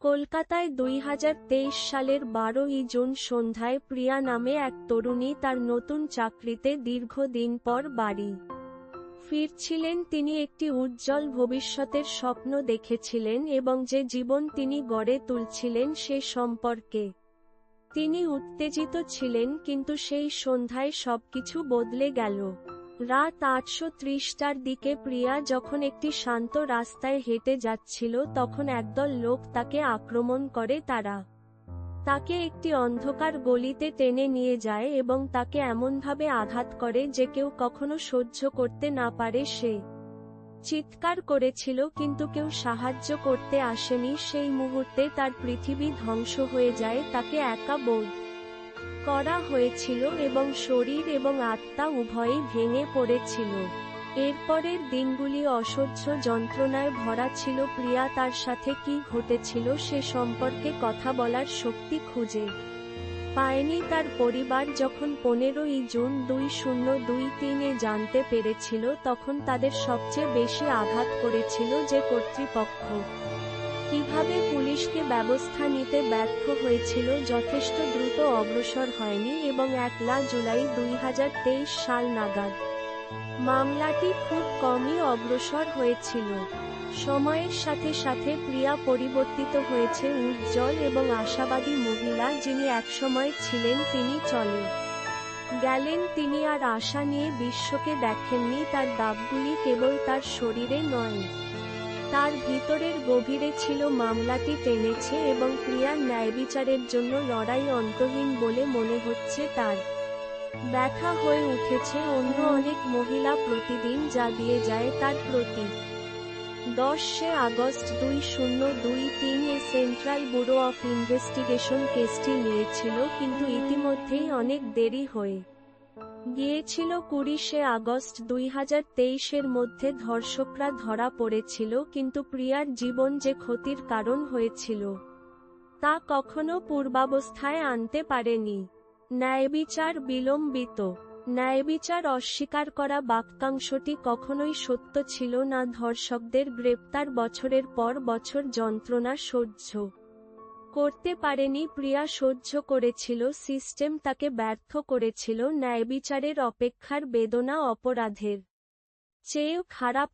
কলকাতায় দুই হাজার তেইশ সালের বারোই জুন সন্ধ্যায় প্রিয়া নামে এক তরুণী তার নতুন চাকরিতে দীর্ঘদিন পর বাড়ি ফিরছিলেন। তিনি একটি উজ্জ্বল ভবিষ্যতের স্বপ্ন দেখেছিলেন এবং যে জীবন তিনি গড়ে তুলছিলেন সে সম্পর্কে। তিনি উত্তেজিত ছিলেন, কিন্তু সেই সন্ধ্যায় সবকিছু বদলে গেল। রাত আটশো ত্রিশটার দিকে প্রিয়া যখন একটি শান্ত রাস্তায় হেঁটে যাচ্ছিল, তখন একদল লোক তাকে আক্রমণ করে। তারা তাকে একটি অন্ধকার গলিতে টেনে নিয়ে যায় এবং তাকে এমনভাবে আঘাত করে যে কেউ কখনো সহ্য করতে না পারে। সে চিৎকার করেছিল, কিন্তু কেউ সাহায্য করতে আসেনি। সেই মুহূর্তে তার পৃথিবী ধ্বংস হয়ে যায়। তাকে একা বোধ করা হয়েছিল এবং শরীর এবং আত্মা উভয়ই ভেঙে পড়েছিল। এরপরের দিনগুলি অসহ্য যন্ত্রণায় ভরা ছিল। প্রিয়া তার সাথে কি ঘটেছিল সে সম্পর্কে কথা বলার শক্তি খুঁজে পায়নি। তার পরিবার যখন পনেরোই জুন দুই শূন্য দুই তিনে জানতে পেরেছিল, তখন তাদের সবচেয়ে বেশি আঘাত করেছিল যে কর্তৃপক্ষ। কীভাবে পুলিশকে ব্যবস্থা নিতে ব্যর্থ হয়েছিল যথেষ্ট দ্রুত অগ্রসর হয়নি এবং একলা জুলাই দুই হাজার তেইশ সাল নাগাদ। মামলাটি খুব কমই অগ্রসর হয়েছিল। সময়ের সাথে সাথে প্রিয়া পরিবর্তিত হয়েছে উজ্জ্বল এবং আশাবাদী মহিলা যিনি একসময় ছিলেন তিনি চলে। গেলেন তিনি আর আশা নিয়ে বিশ্বকে দেখেননি, তার দাগগুলি কেবল তার শরীরে নয়। তার ভিতরের গভীরে ছিল মামলাটি টেনেছে এবং প্রিয়ার ন্যায়বিচারের জন্য লড়াই অন্তহীন বলে মনে হচ্ছে তার। ব্যথা হয়ে উঠেছে অন্য অনেক মহিলা প্রতিদিন যা দিয়ে যায় তার প্রতি। দশে আগস্ট দুই শূন্য দুই তিন এ সেন্ট্রাল ব্যুরো অফ ইনভেস্টিগেশন কেসটি নিয়েছিল কিন্তু ইতিমধ্যেই অনেক দেরি হয়ে গিয়েছিল কুড়িশে আগস্ট দুই হাজার তেইশের মধ্যে ধর্ষকরা ধরা পড়েছিল, কিন্তু প্রিয়ার জীবন যে ক্ষতির কারণ হয়েছিল, তা কখনো পূর্বাবস্থায় আনতে পারেনি। ন্যায়বিচার বিলম্বিত। ন্যায়বিচার অস্বীকার করা বাক্যাংশটি কখনোই সত্য ছিল না। ধর্ষকদের গ্রেপ্তার বছরের পর বছর যন্ত্রণা সহ্য করতে পারেনি প্রিয়া সহ্য করেছিল, সিস্টেম তাকে ব্যর্থ করেছিল, ন্যায়বিচারের অপেক্ষার বেদনা অপরাধের চেয়েও খারাপ